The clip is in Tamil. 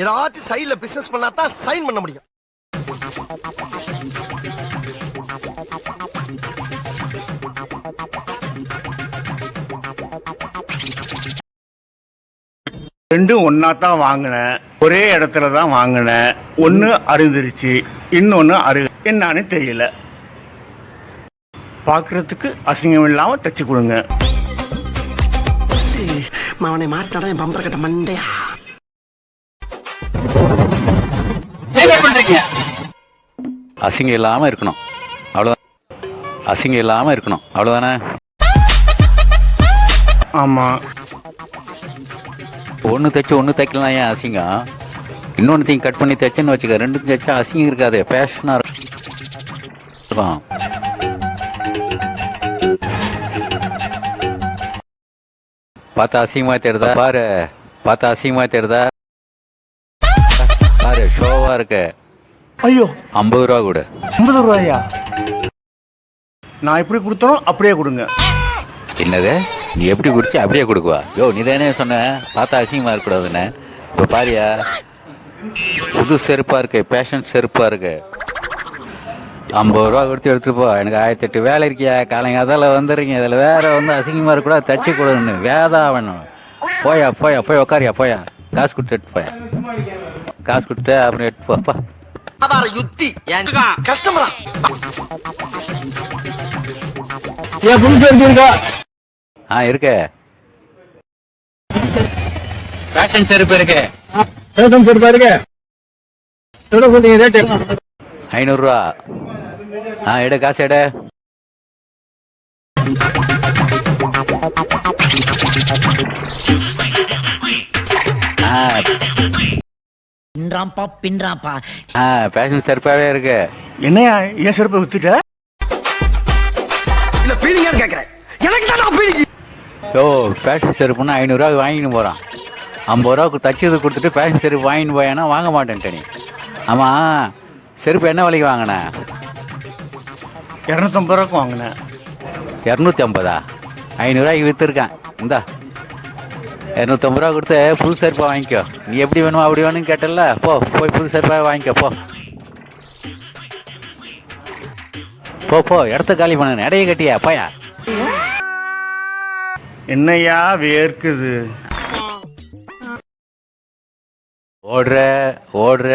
ஏதாச்சும் சைட்ல பிசினஸ் பண்ணா தான் சைன் பண்ண முடியும். ரெண்டும் ஒன்னா தான் வாங்கினேன். ஒரே இடத்துல தான் வாங்கினேன். ஒன்று அருந்துருச்சு இன்னொன்று அரு என்னன்னு தெரியல. பார்க்கறதுக்கு அசிங்கம் இல்லாமல் தைச்சு கொடுங்க. அவனை மாட்டாடா என் பம்பர கட்ட மண்டையா? அசிங்கம் இல்லாமல் இருக்கணும். அவ்வளோதான் அசிங்கம் இல்லாமல் இருக்கணும். அவ்வளோதானே ஆமாம் ஒன்று தைச்சு ஒன்று தைக்கலாம் ஏன் அசிங்கம்? இன்னொன்றுத்தையும் கட் பண்ணி தைச்சேன்னு வச்சுக்க ரெண்டு தைச்சா அசிங்கம் இருக்காது பேஷனாக இருக்கும். பார்த்தா அசிங்கமாக தெரியுதா? பாரு பார்த்தா அசிங்கமாக தெரியுதா? பாரு ஷோவாக இருக்கு. ஐயோ. ஐம்பது ரூபா கொடு. ஐம்பது ரூபாயா? நான் எப்படி கொடுத்தனும் அப்படியே கொடுங்க. என்னது? நீ எப்படி குடிச்சு அப்படியே கொடுக்குவா? யோ நீ தானே சொன்ன பார்த்தா அசிங்கமாக இருக்கக்கூடாதுன்னு. இப்போ பாரியா புது செருப்பாக இருக்கு பேஷன் செருப்பாக இருக்கு. ஐம்பது ரூபா கொடுத்து எடுத்துட்டு போ. எனக்கு ஆயிரத்தி எட்டு வேலை இருக்கியா? காலைங்க அதில் வந்துடுறீங்க. இதில் வேற வந்து அசிங்கமாக இருக்கக்கூடாது தச்சு கொடுன்னு. வேதா வேணும் போயா போயா போய் உக்காரியா போயா. காசு கொடுத்து எடுத்து போயா. காசு கொடுத்து அப்புறம் எடுத்து போப்பா யுத்தி. கஸ்டமரா ஆ? இருக்கு? பேஷன் செருப்பு இருக்கு? ஐநூறுரூவா ஆ எடு காசு எடு. ஆ. பின்றாம்பா பின்றாம்பா ஆ பேஷன் செருப்பாவே இருக்கு. என்னையா ஏன் செருப்பை வித்துட்ட இல்ல கேக்குறேன். எனக்கு தான் யோ பேஷன் செருப்புன்னா ஐநூறுரூவா வாங்கின்னு போகிறான் ஐம்பது ரூபாவுக்கு தச்சது கொடுத்துட்டு பேஷன் செருப்பு வாங்கின்னு போயானா வாங்க மாட்டேன்ட்ட நீ. ஆமாம் செருப்பு என்ன விலைக்கு வாங்கினேன் இரநூத்தம்பது ரூபாய்க்கு வாங்கினேன் இரநூத்தி ஐம்பதா ஐநூறுரூவாய்க்கு விற்றுருக்கேன் இந்தா. இரநூத்தம்பது ரூபா கொடுத்து புது செருப்பா வாங்கிக்கோ. நீ எப்படி வேணுமோ அப்படி வேணும்னு கேட்டல போ போய் புது செருப்பா வாங்கிக்கோ போ. போ போ இடத்த காலி பண்ணு இடைய கட்டியா போயா. என்னையா வேர்க்குது ஓடுற ஓடுற.